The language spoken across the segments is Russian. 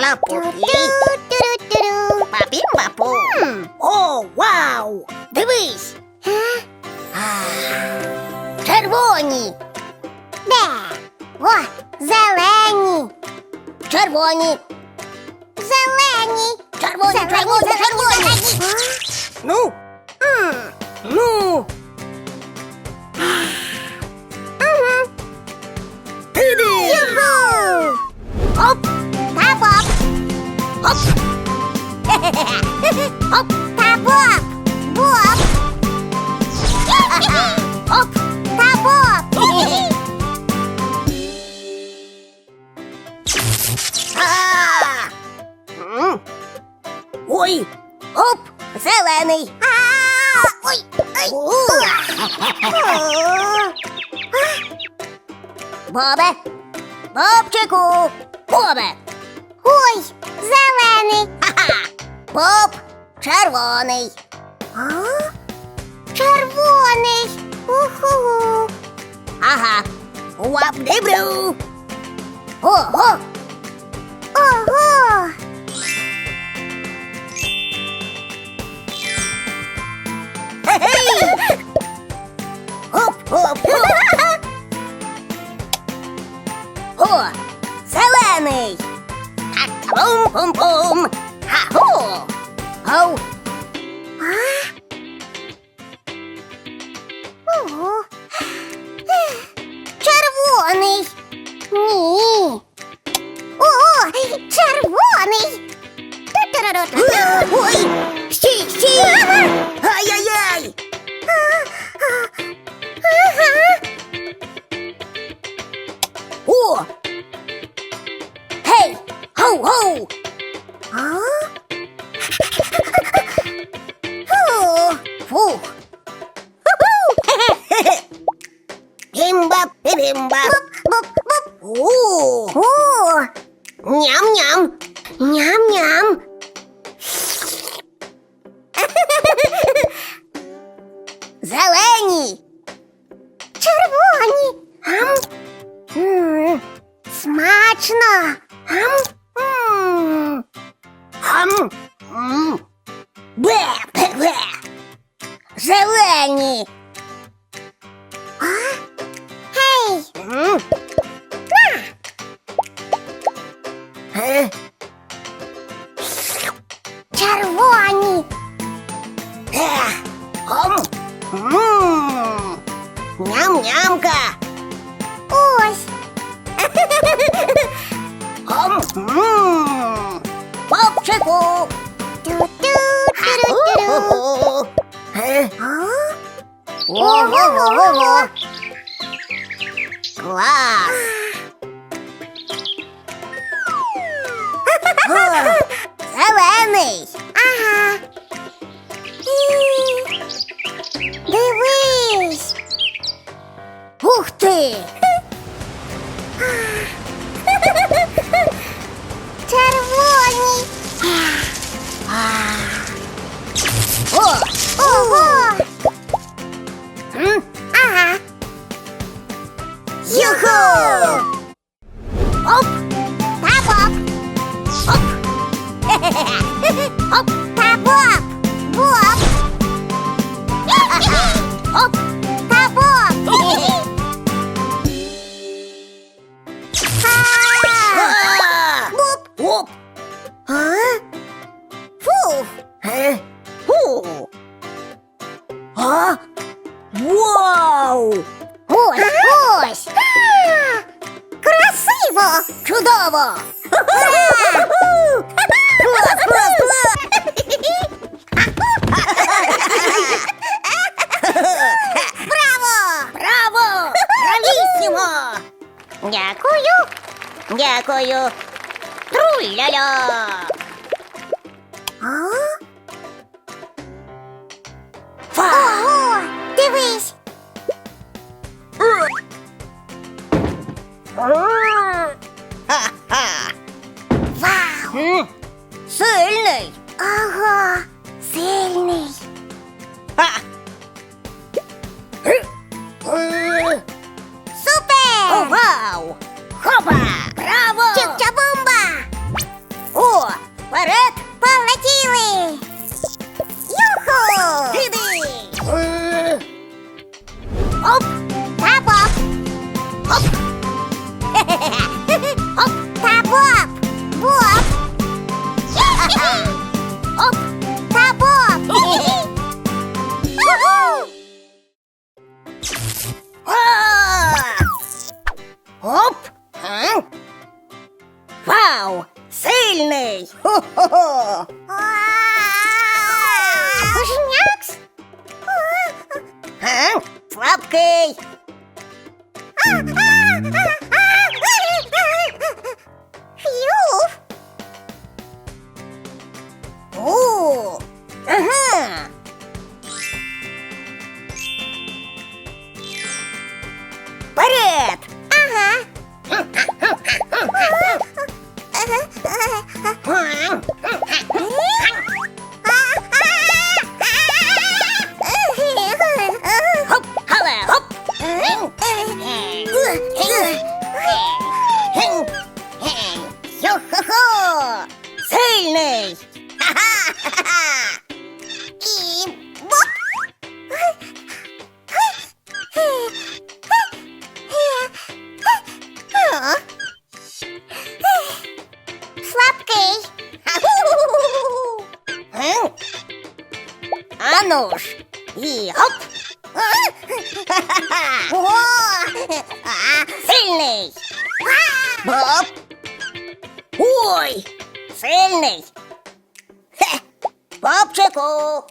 Лапутлі, Ту-ту-ру-ту-ру. папім-папу. Хм. О, вау! Дивись! Е? А, Червоні! Де? О, зелені. Червоні! Зелені. Червоні, червоні, червоні! Ну, М. ну, Мгм. туди! оп! Оп. Та боп. Боп. Оп! Та боп. А! Ой! Оп! Зелений! А, Ой. Ой. О. Бобе! Бобчику! Бобе! Ой, зелений. Ха-ха! Поп червоний! А? Червоний. Уху. Ага! Уап-дибру. Ого! Ого. Пум-пум-пум! Ха-ху! Оу! А? Ого. Червоний. Ні. О, червоний. Ту-ту-ру-ру-ту. Ой! Стій, стій! Nhảm nhảm. Nhảm nhảm. Ого-го-го! Клас! О, Зелений! Ага. Дивись. Ух ти! Червоні. А? Фу! Е? Фу! А? Вау! Ось, ось. Красиво. Чудово! Ура! Клас, клас, клас! Браво! Браво! Бравісімо! Дякую. Дякую! Тру-ля-ля! А? Фа! Ого, дивись. Ха-ха! Вау. М, Сильний! Ого, сильний. Ха! Е, е, Супер! О, вау! Хопа! 哈哈哈 Йо-хо-хо! Сильний! Ха-ха-ха-ха! І боп. Слабкий. Га? А ну ж! І хоп! Ха-ха-ха! О! А! Сильний! Боп! Ой! Сильний! Хе! Бобчику!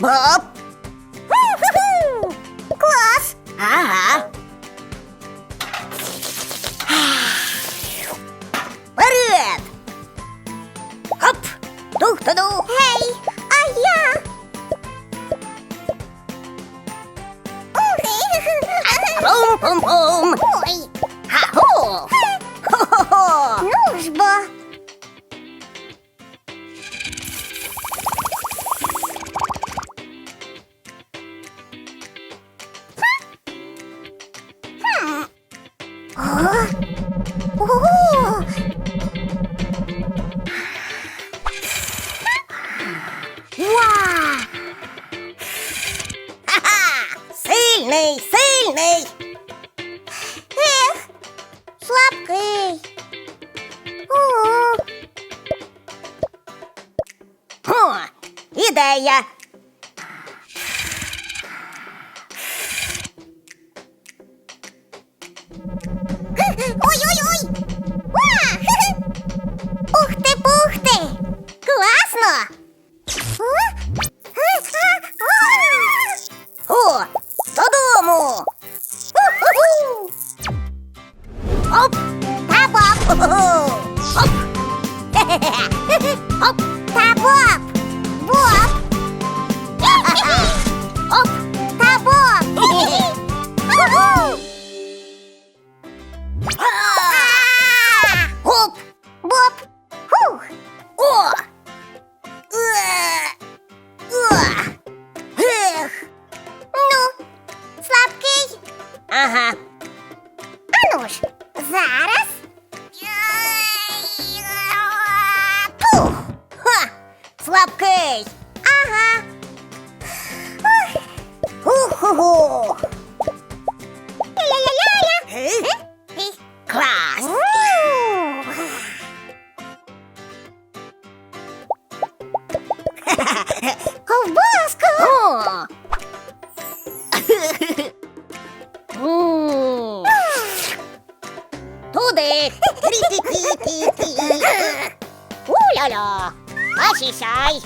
বাপ Ого! Ва! Ха-ха! Сильний, сильний! Ех, слабкий. О, О, ідея! Оп! Оп! Та боб! Боб! Оп! Та боб! Ху-ху! А! Оп! Боб! Хух! О! Е! О! Ех! Ну, слабкий? Ага. Ану ж, зараз. слабкий. Ага. Уху. Ля-ля-ля-ля. Э? Э? Клас. Ковбаску. О. Туди. Рі-ті-ті-ті-ті. Уля-ля. Осісяй.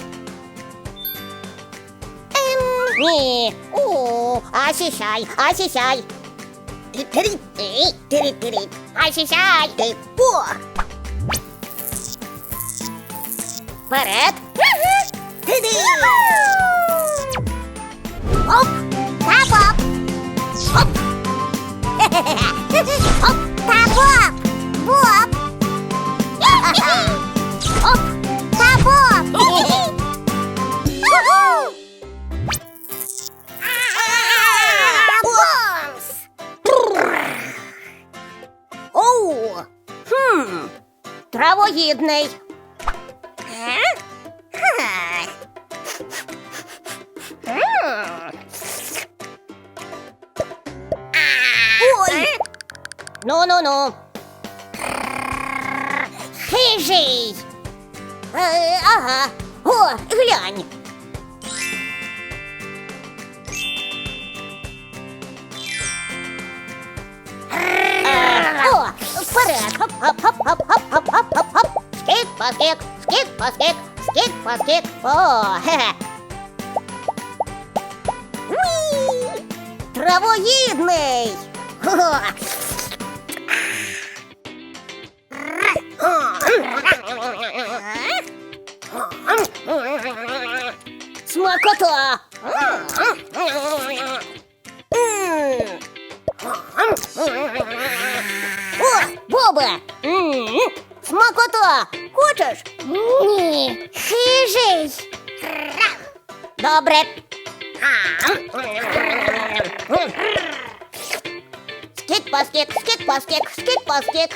Ем, эм, не, У, осісяй, осісяй. Тирит, тирит, тирит, тирит. Осісяй. Ти, по. Вперед. Дисней. Ой! Ну-ну-ну. Хижий. Е, э, Ага. О, глянь. Е, О, вперед. Хоп-хоп-хоп поскек, скик, поскек, скик, поскек. О, хе-хе. Травоїдний. Хо-хо. Смакота. О, Боба. Смакота! Хочеш? Ні. Хижий. Добре. Скік-паскік, скік-паскік, скік-паскік.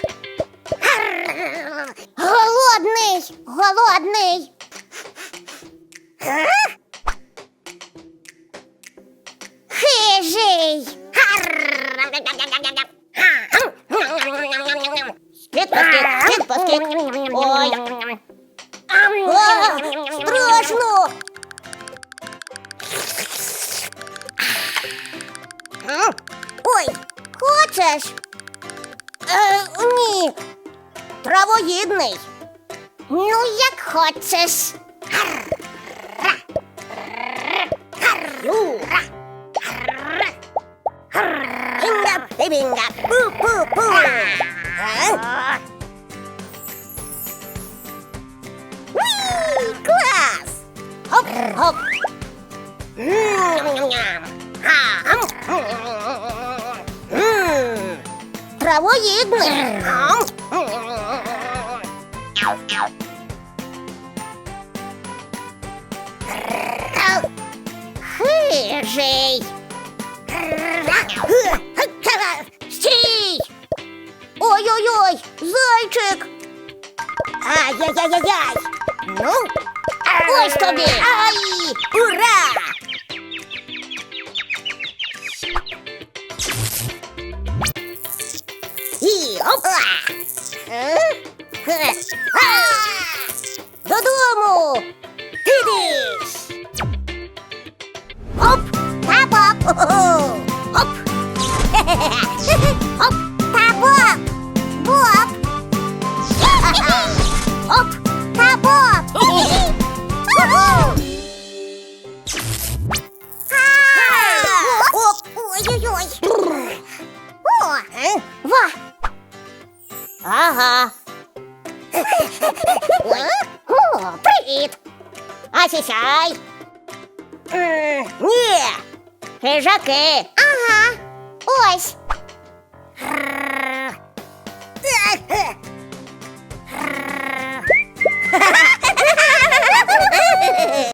Голодний, голодний. Хижий. Ой. А, страшно! Ой, хочеш? Е, ні. Травоїдний. Ну, як хочеш. Ю. Бінга, бінга, пу-пу-пу. мозговой и... рыжий. Стей! Ой-ой-ой, зайчик! Ай-яй-яй-яй-яй! Ну? Ой, тобі! Ай! Ура! І опа! Додому! Ти Оп! Та-поп! Ага. О, привіт. А сісяй. М, Ні. Хижаки. Ага. Ось.